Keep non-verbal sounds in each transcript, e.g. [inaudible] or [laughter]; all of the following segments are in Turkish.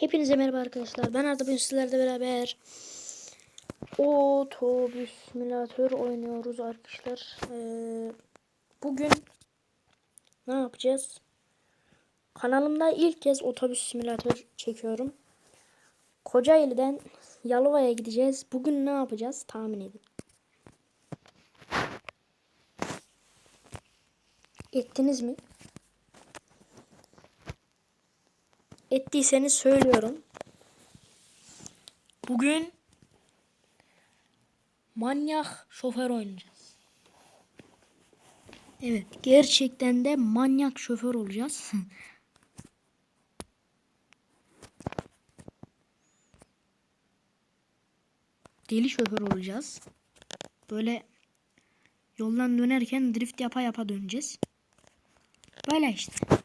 Hepinize merhaba arkadaşlar. Ben Arda bugün sizlerle beraber otobüs simülatör oynuyoruz arkadaşlar. Ee, bugün ne yapacağız? Kanalımda ilk kez otobüs simülatör çekiyorum. Kocaeli'den Yalova'ya gideceğiz. Bugün ne yapacağız? Tahmin edin. Ettiniz mi? Ettiyseniz söylüyorum. Bugün manyak şoför oynayacağız. Evet, gerçekten de manyak şoför olacağız. [laughs] Deli şoför olacağız. Böyle yoldan dönerken drift yapa yapa döneceğiz. Böyle işte.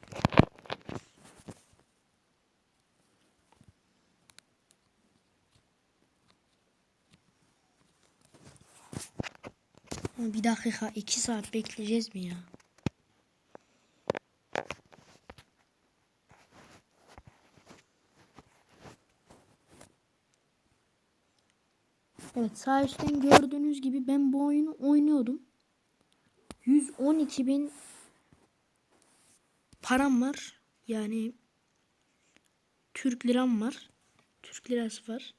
Bir dakika iki saat bekleyeceğiz mi ya? Evet sağ üstten gördüğünüz gibi ben bu oyunu oynuyordum. 112 bin param var. Yani Türk liram var. Türk lirası var.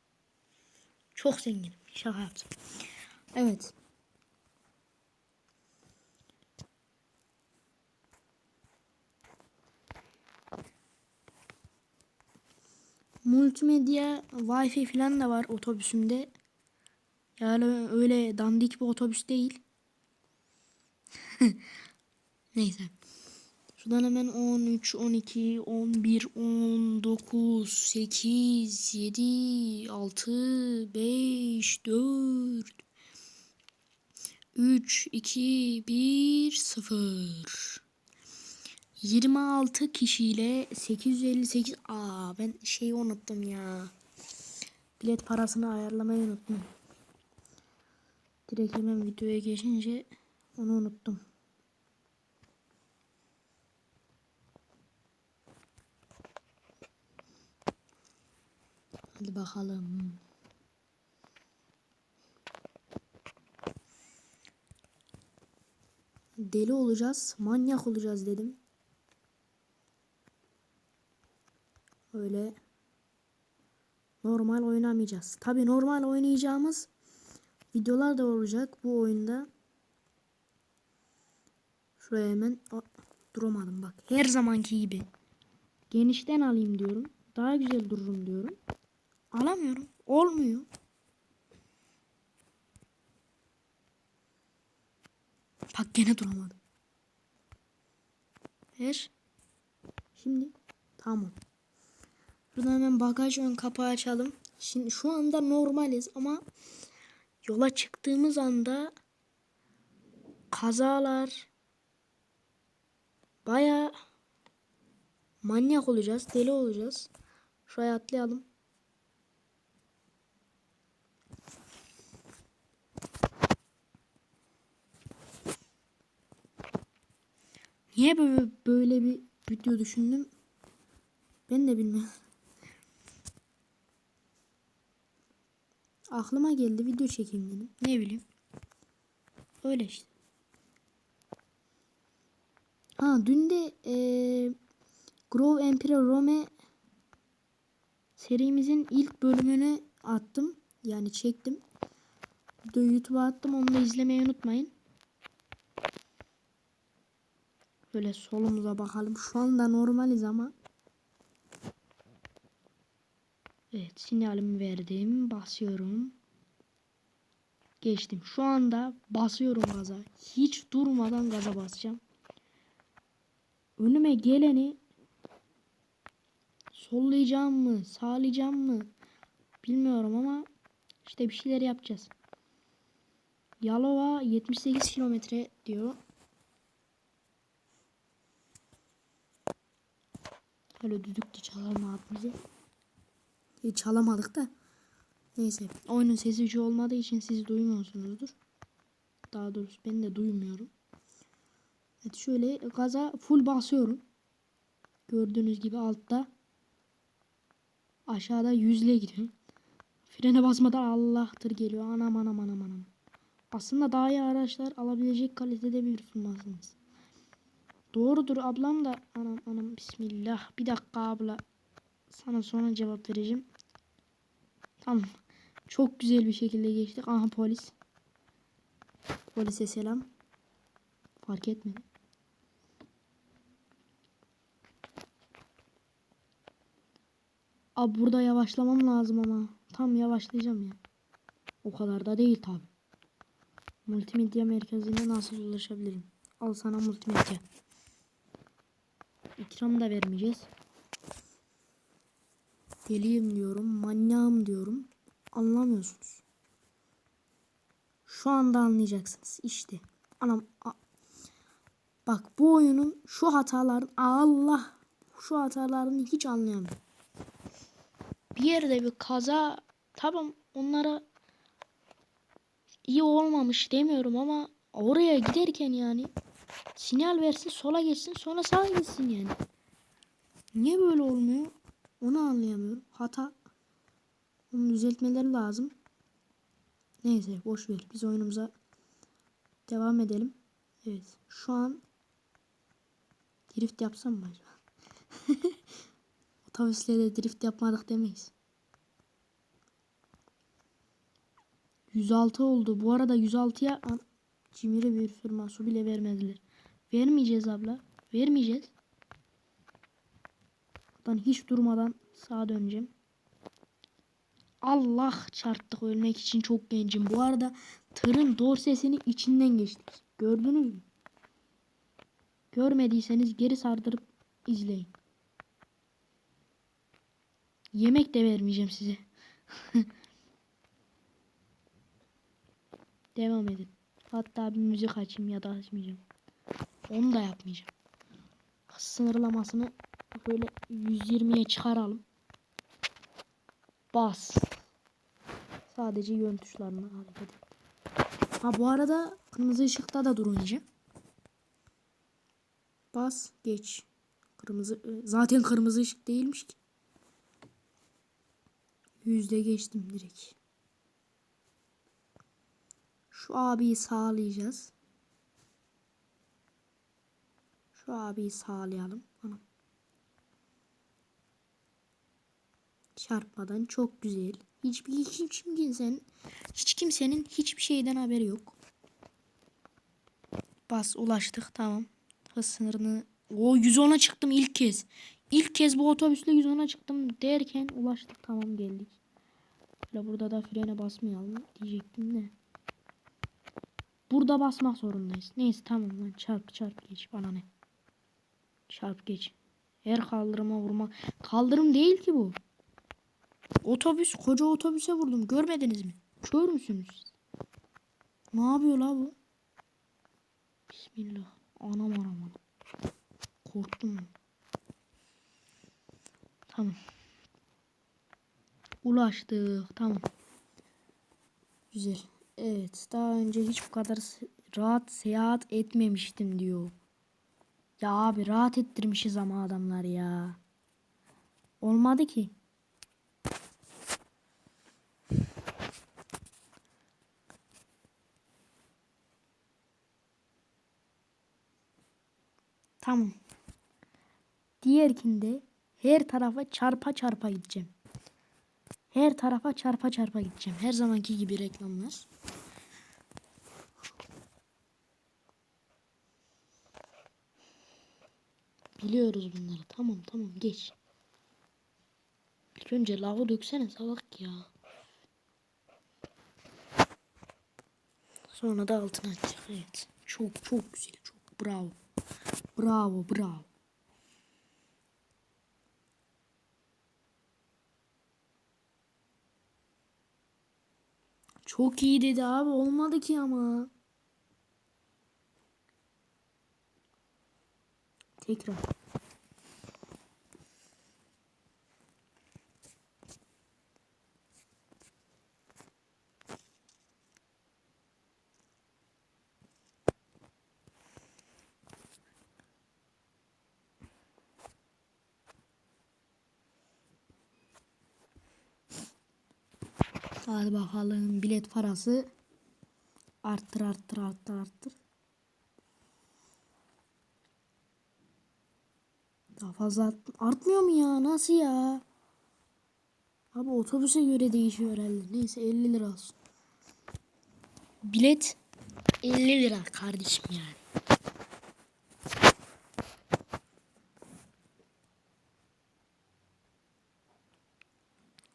Çok zenginim. Şaka yaptım. Evet. Multimedya wifi falan da var otobüsümde. Yani öyle dandik bir otobüs değil. [laughs] Neyse. Şuradan hemen 13, 12, 11, 19, 8, 7, 6, 5, 4, 3, 2, 1, 0. 26 kişiyle 858 aa ben şeyi unuttum ya. Bilet parasını ayarlamayı unuttum. Direkt hemen videoya geçince onu unuttum. Hadi bakalım. Deli olacağız, manyak olacağız dedim. Öyle normal oynamayacağız. Tabi normal oynayacağımız videolar da olacak bu oyunda. Şuraya hemen o, duramadım bak. Her zamanki gibi. Genişten alayım diyorum. Daha güzel dururum diyorum. Alamıyorum. Olmuyor. Bak gene duramadım. Her. Şimdi tamam. Buradan hemen bagaj ön kapağı açalım. Şimdi şu anda normaliz ama yola çıktığımız anda kazalar baya manyak olacağız, deli olacağız. Şuraya atlayalım. Niye böyle, böyle bir video düşündüm? Ben de bilmiyorum. Aklıma geldi video çekeyim dedim. Ne bileyim. Öyle işte. Ha dün de ee, Grove Emperor Rome serimizin ilk bölümünü attım. Yani çektim. YouTube'a attım. Onu da izlemeyi unutmayın. Böyle solumuza bakalım. Şu anda normaliz ama. Evet sinyalimi verdim. Basıyorum. Geçtim. Şu anda basıyorum gaza. Hiç durmadan gaza basacağım. Önüme geleni sollayacağım mı, sağlayacağım mı bilmiyorum ama işte bir şeyler yapacağız. Yalova 78 kilometre diyor. Öyle düdük de çalalım abimize. Hiç çalamadık da. Neyse. Oyunun sesi hiç olmadığı için siz duymuyorsunuzdur. Daha doğrusu ben de duymuyorum. Evet şöyle gaza full basıyorum. Gördüğünüz gibi altta. Aşağıda yüzle gidiyor. Frene basmadan Allah tır geliyor. Anam anam anam anam. Aslında daha iyi araçlar alabilecek kalitede bir firmasınız. Doğrudur ablam da anam anam bismillah. Bir dakika abla. Sana sonra cevap vereceğim. Tamam. Çok güzel bir şekilde geçtik. Aha polis. Polise selam. Fark etmedi. Abi burada yavaşlamam lazım ama. Tam yavaşlayacağım ya. O kadar da değil tabi. Multimedya merkezine nasıl ulaşabilirim? Al sana multimedya. İkram da vermeyeceğiz. Deliyim diyorum. Manyağım diyorum. Anlamıyorsunuz. Şu anda anlayacaksınız. İşte. Anam. Bak bu oyunun şu hataların Allah şu hatalarını hiç anlayamıyorum. Bir yerde bir kaza tamam onlara iyi olmamış demiyorum ama oraya giderken yani sinyal versin sola geçsin sonra sağa gitsin yani. Niye böyle olmuyor? Onu anlayamıyorum. Hata. Onu düzeltmeleri lazım. Neyse boş ver. Biz oyunumuza devam edelim. Evet. Şu an drift yapsam mı acaba? [laughs] Otobüslerde drift yapmadık demeyiz. 106 oldu. Bu arada 106'ya an- cimri bir firma su bile vermediler. Vermeyeceğiz abla. Vermeyeceğiz. Buradan hiç durmadan sağa döneceğim. Allah çarptık ölmek için çok gencim. Bu arada tırın dorsesini içinden geçtik. Gördünüz mü? Görmediyseniz geri sardırıp izleyin. Yemek de vermeyeceğim size. [laughs] Devam edin. Hatta bir müzik açayım ya da açmayacağım. Onu da yapmayacağım. Sınırlamasını böyle 120'ye çıkaralım. Bas. Sadece yön tuşlarına hareket et. Ha bu arada kırmızı ışıkta da dur oynayacağım. Bas geç. Kırmızı e, zaten kırmızı ışık değilmiş ki. Yüzde geçtim direkt. Şu abiyi sağlayacağız. Şu abiyi sağlayalım. Anam. Çarpmadan çok güzel. Hiçbir hiç kimsenin hiç kimsenin hiçbir şeyden haberi yok. Bas ulaştık tamam. Hız sınırını o 110'a çıktım ilk kez. İlk kez bu otobüsle 110'a çıktım derken ulaştık tamam geldik. Böyle burada da frene basmayalım diyecektim de. Burada basmak zorundayız. Neyse tamam lan çarp çarp geç bana ne. Çarp geç. Her kaldırıma vurma. Kaldırım değil ki bu. Otobüs koca otobüse vurdum. Görmediniz mi? Kör müsünüz? Ne yapıyor la bu? Bismillah. Anam anam anam. Korktum. Tamam. Ulaştık. Tamam. Güzel. Evet. Daha önce hiç bu kadar rahat seyahat etmemiştim diyor. Ya abi rahat ettirmişiz ama adamlar ya. Olmadı ki. Tamam. Diğerkinde her tarafa çarpa çarpa gideceğim. Her tarafa çarpa çarpa gideceğim. Her zamanki gibi reklamlar. Biliyoruz bunları. Tamam tamam geç. İlk önce lavı döksene salak ya. Sonra da altına atacak. Evet. Çok çok güzel. Çok bravo. Bravo bravo. Çok iyi dedi abi. Olmadı ki ama. Tekrar. Hadi bakalım bilet parası. Arttır arttır arttır arttır. Daha fazla art- artmıyor mu ya? Nasıl ya? Abi otobüse göre değişiyor herhalde. Neyse 50 lira olsun. Bilet 50 lira kardeşim yani.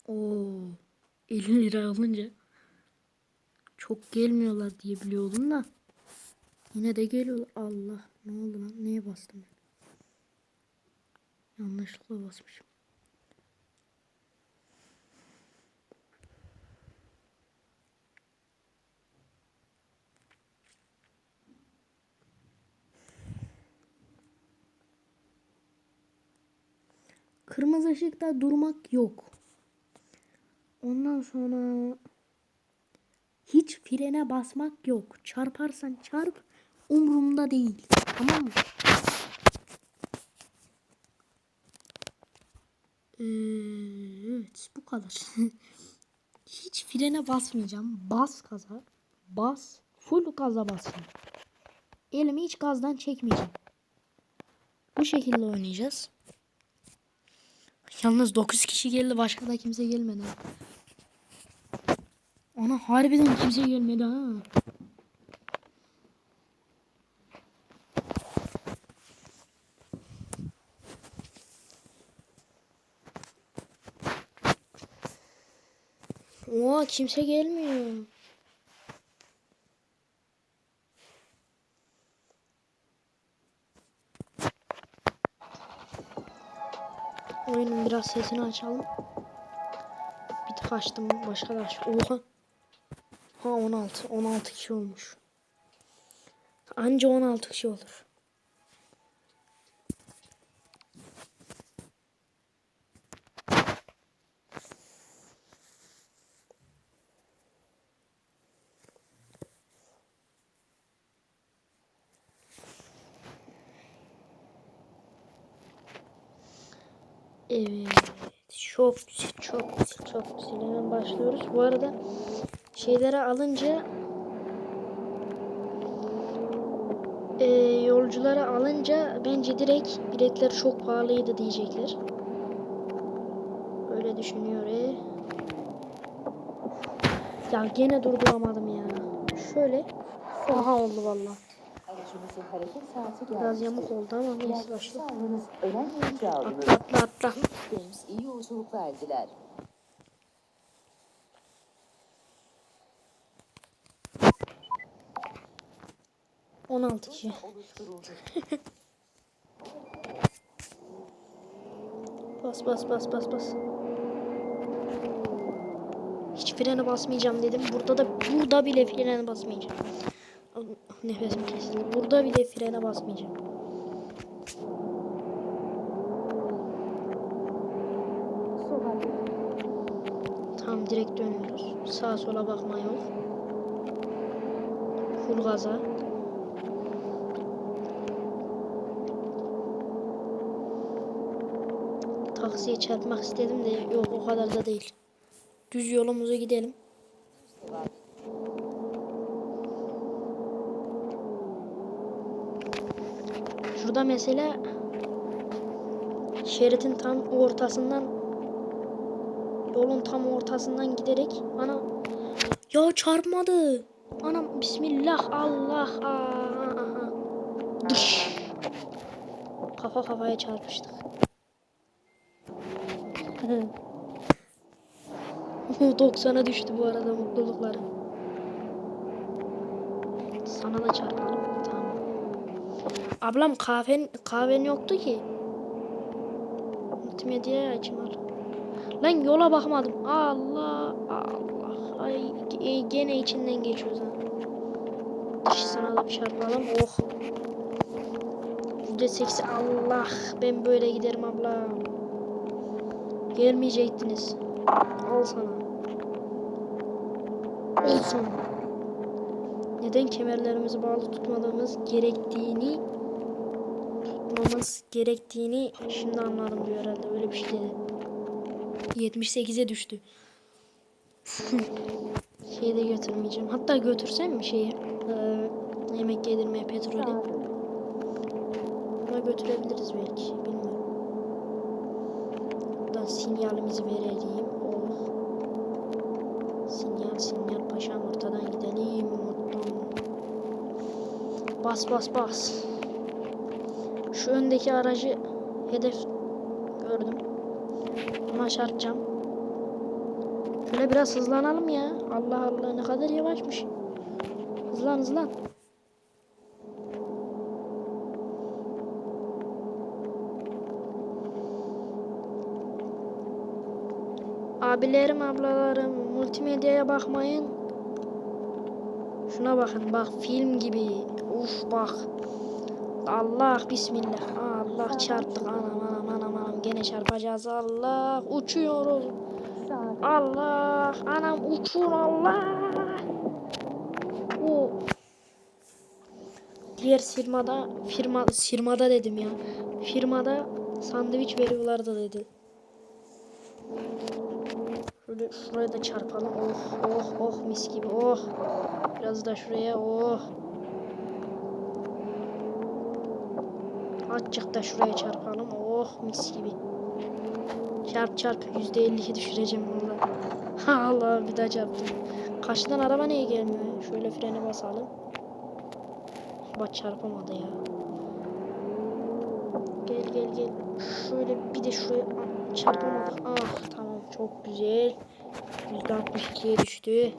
Oo, 50 lira alınca çok gelmiyorlar diye biliyordum da yine de geliyorlar. Allah ne oldu lan? Neye bastım ben? Yanlışlıkla basmışım. Kırmızı ışıkta durmak yok. Ondan sonra hiç frene basmak yok. Çarparsan çarp umurumda değil. Tamam mı? Evet bu kadar. [laughs] hiç frene basmayacağım. Bas gaza. Bas. Full gaza basacağım. Elimi hiç gazdan çekmeyeceğim. Bu şekilde oynayacağız. Yalnız 9 kişi geldi. Başka da kimse gelmedi. Ana harbiden kimse gelmedi ha. Oha kimse gelmiyor. Oyunun biraz sesini açalım. Bir tık açtım başka da aç. Oha. Ha 16. 16 kişi olmuş. Anca 16 kişi olur. Evet. Çok güzel, çok güzel, çok güzel. Hemen başlıyoruz. Bu arada şeyleri alınca e, yolcuları alınca bence direkt biletler çok pahalıydı diyecekler. Öyle düşünüyor. E. Ya gene durduramadım ya. Şöyle. Aha oldu valla. Aracımızın hareket saati geldi. Biraz yamuk oldu ama neyse başla. Atla atla atla. İyi yolculuklar diler. On altı kişi. Bas bas bas bas bas. Hiç frene basmayacağım dedim. Burada da burada bile frene basmayacağım. Nefesim kesildi. Burada bile frene basmayacağım. Tamam direkt dönüyoruz. Sağa sola bakma yok. Full gaza. Taksiye çarpmak istedim de yok o kadar da değil. Düz yolumuza gidelim. Şurada mesela şeridin tam ortasından yolun tam ortasından giderek ana ya çarpmadı. Anam bismillah Allah aha. Dış. Kafa kafaya çarpıştık. [laughs] 90'a düştü bu arada mutluluklarım. Sana da çarpalım. Tamam. Ablam kahven kahven yoktu ki. Multimedyaya açayım al. Lan yola bakmadım. Allah Allah. Ay e, gene içinden geçiyoruz ha. Sana da bir çarpalım. Oh. %80 Allah. Ben böyle giderim abla. Gelmeyecektiniz. Al sana. Al sana. Neden kemerlerimizi bağlı tutmadığımız gerektiğini tutmamız gerektiğini şimdi anladım diyor herhalde. Öyle bir şey dedi. 78'e düştü. [laughs] Şeyi de götürmeyeceğim. Hatta götürsem mi şeyi? Ee, yemek yedirmeye petrolü. Buna götürebiliriz belki. Bilmiyorum. Buradan sinyalimizi verelim. Oh. Sinyal sinyal paşam ortadan gidelim. Oradan. Bas bas bas. Şu öndeki aracı hedef gördüm. Ona çarpacağım. Şöyle biraz hızlanalım ya. Allah Allah ne kadar yavaşmış. Hızlan hızlan. Abilerim, ablalarım, multimedyaya bakmayın. Şuna bakın, bak film gibi. Uf bak. Allah bismillah. Allah çarptık. Anam anam anam anam. Gene çarpacağız. Allah uçuyoruz. Allah anam uçur Allah. O. Diğer firmada firma firmada dedim ya. Firmada sandviç veriyorlardı dedi. Şöyle şuraya da çarpalım. Oh oh oh mis gibi. Oh. Biraz da şuraya oh Azıcık da şuraya çarpalım. Oh mis gibi. Çarp çarp. Yüzde elli düşüreceğim valla. [laughs] Allah bir daha çarptım. Karşıdan araba niye gelmiyor? Şöyle frene basalım. Bak çarpamadı ya. Gel gel gel. Şöyle bir de şuraya çarpamadık. Ah tamam çok güzel. Yüzde altmış ikiye düştü.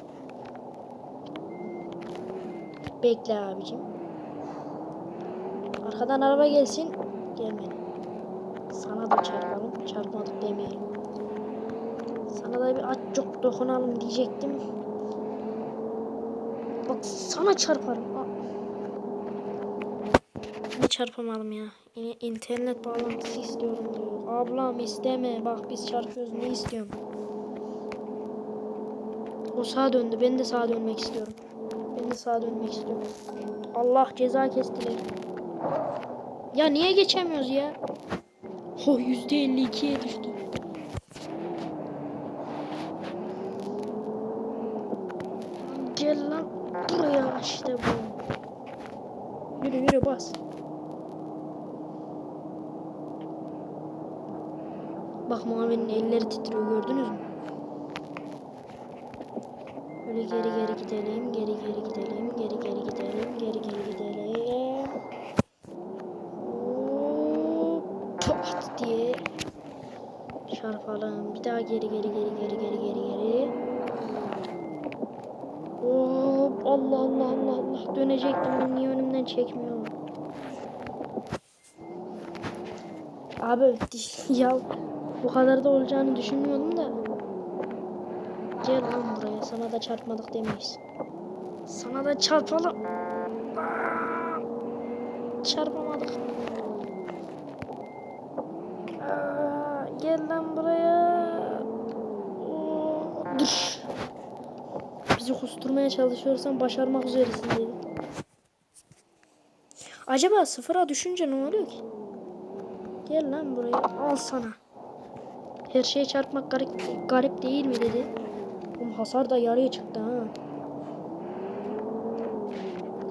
Bekle abicim. Arkadan araba gelsin. Gelmedi. Sana da çarpalım. Çarpmadık demeyelim. Sana da bir çok dokunalım diyecektim. Bak sana çarparım. Ne çarpamadım ya. İnternet bağlantısı istiyorum diyor. Ablam isteme. Bak biz çarpıyoruz. Ne istiyorum? O sağa döndü. Ben de sağa dönmek istiyorum. Ben de sağa dönmek istiyorum. Allah ceza kestiler. Ya niye geçemiyoruz ya? Yüzde elli ikiye düştü. Gel lan buraya işte bu. Yürü yürü bas. Bak Muavin'in elleri titriyor gördünüz mü? Böyle geri geri gidelim, geri geri gidelim, geri geri gidelim, geri geri gidelim. Çarpalım. Bir daha geri geri geri geri geri geri geri. Hop Allah Allah Allah Allah dönecektim niye önümden çekmiyorum. Abi [laughs] ya bu kadar da olacağını düşünmüyordum da. Gel lan buraya sana da çarpmadık demeyiz. Sana da çarpalım. Çarpamadık. Aa, gel lan buraya. Oo, Dur. Bizi kusturmaya çalışıyorsan başarmak üzeresin dedi. Acaba sıfıra düşünce ne oluyor ki? Gel lan buraya. Al sana. Her şeye çarpmak garip, garip değil mi dedi. Oğlum hasar da yarıya çıktı ha.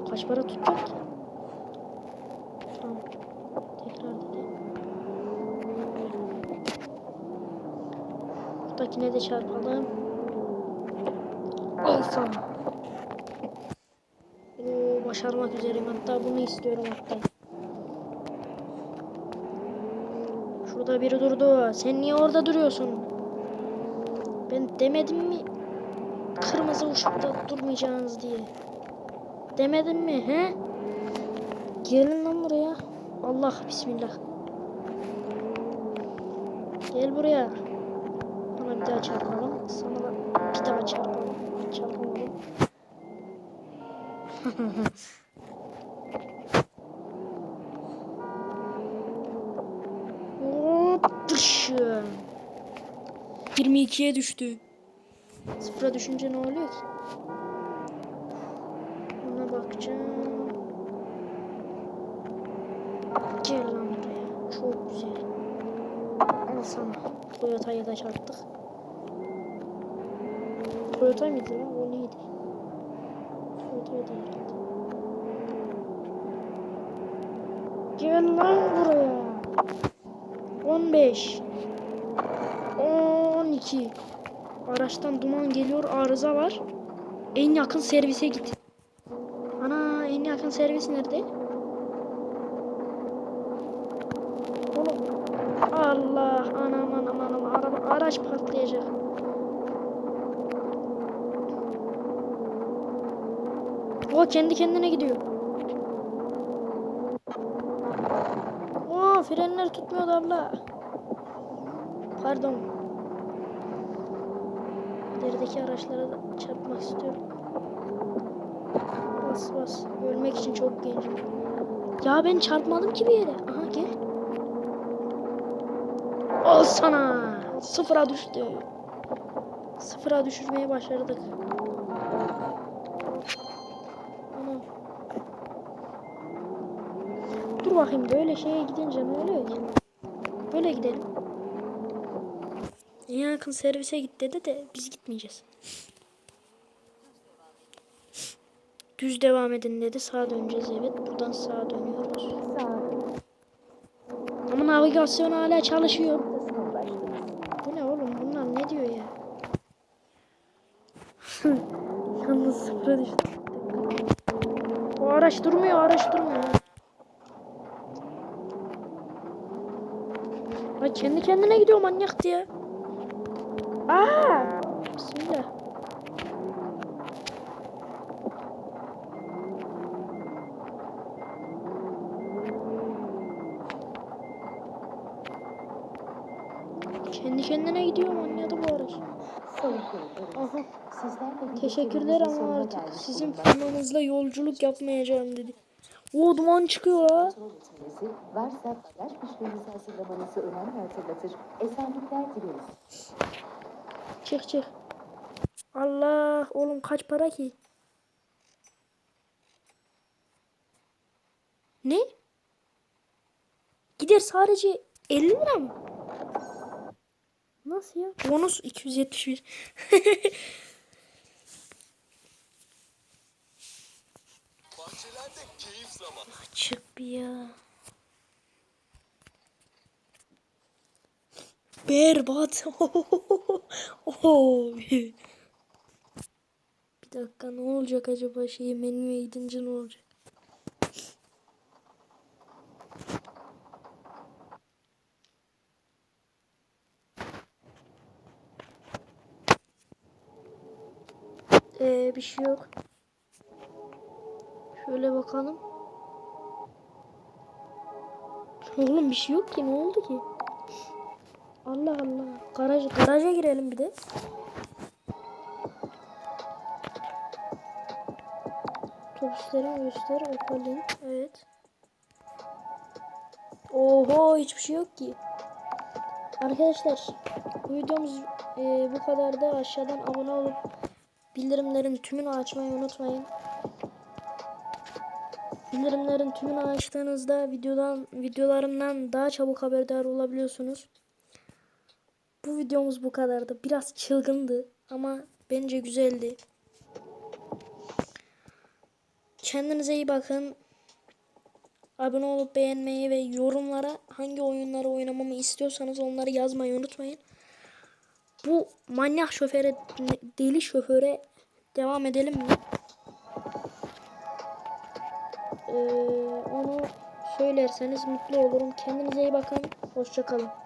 Kaç para tutacak ki? Tekrar dedi. Buradakine de çarpalım. Al sana. Oo, başarmak üzereyim. Hatta bunu istiyorum hatta. Şurada biri durdu. Sen niye orada duruyorsun? Ben demedim mi? Kırmızı ışıkta durmayacağınız diye. Demedim mi he? Gelin lan buraya. Allah bismillah. Gel buraya. Bana bir daha çarpalım. Sana bir daha çarpalım. Çarpalım. Hop dışı. 22'ye düştü. Sıfıra düşünce ne oluyor ki? Buna bakacağım. Gel lan buraya. Çok güzel. Al sana. Toyota'ya da çarptık. Toyota mıydı lan? O neydi? Toyota'ydı herhalde. Gel lan buraya. 15 12 Araçtan duman geliyor. Arıza var. En yakın servise git. Ana en yakın servis nerede? Allah anam anam anam araba araç patlayacak. O kendi kendine gidiyor. Oo frenler tutmuyor abla. Pardon. İlerideki araçlara da çarpmak istiyorum. Bas bas. Ölmek için çok gencim. Ya ben çarpmadım ki bir yere. Aha gel. Al sana. Sıfıra düştü. Sıfıra düşürmeyi başardık. Ana. Dur bakayım böyle şeye gidince ne oluyor ki? Böyle gidelim. En yakın servise git dedi de biz gitmeyeceğiz. Düz devam edin dedi. Sağa döneceğiz evet. Buradan sağa dönüyoruz. Sağ Ama navigasyon hala çalışıyor. Bu ne oğlum? Bunlar ne diyor ya? [laughs] Yalnız sıfıra düştü. O araç durmuyor, araç durmuyor. Ay kendi kendine gidiyor manyak diye. Aa! Bismillah. Kendi kendine gidiyor manyadı bu araç. Aha. Teşekkürler ama artık sizin firmanızla yolculuk yapmayacağım dedi. O duman çıkıyor ha. Varsa bagaj fişlerinizi hazırlamanızı önemli hatırlatır. Esenlikler dileriz. Çık çık. Allah oğlum kaç para ki? Ne? Gider sadece 50 lira mı? Nasıl ya? Bonus 271. [laughs] keyif zamanı. Çık bir ya. Berbat. [laughs] Bir dakika ne olacak acaba şey menüye gidince ne olacak? Ee, bir şey yok. Şöyle bakalım. Oğlum bir şey yok ki ne oldu ki? Allah Allah. Garaj, garaja girelim bir de. Otobüslerin göster Opel'in. Evet. Oho hiçbir şey yok ki. Arkadaşlar bu videomuz e, bu kadar da aşağıdan abone olup bildirimlerin tümünü açmayı unutmayın. Bildirimlerin tümünü açtığınızda videodan videolarımdan daha çabuk haberdar olabiliyorsunuz. Bu videomuz bu kadardı. Biraz çılgındı ama bence güzeldi. Kendinize iyi bakın. Abone olup beğenmeyi ve yorumlara hangi oyunları oynamamı istiyorsanız onları yazmayı unutmayın. Bu manyak şoföre, deli şoföre devam edelim mi? Ee, onu söylerseniz mutlu olurum. Kendinize iyi bakın. Hoşçakalın.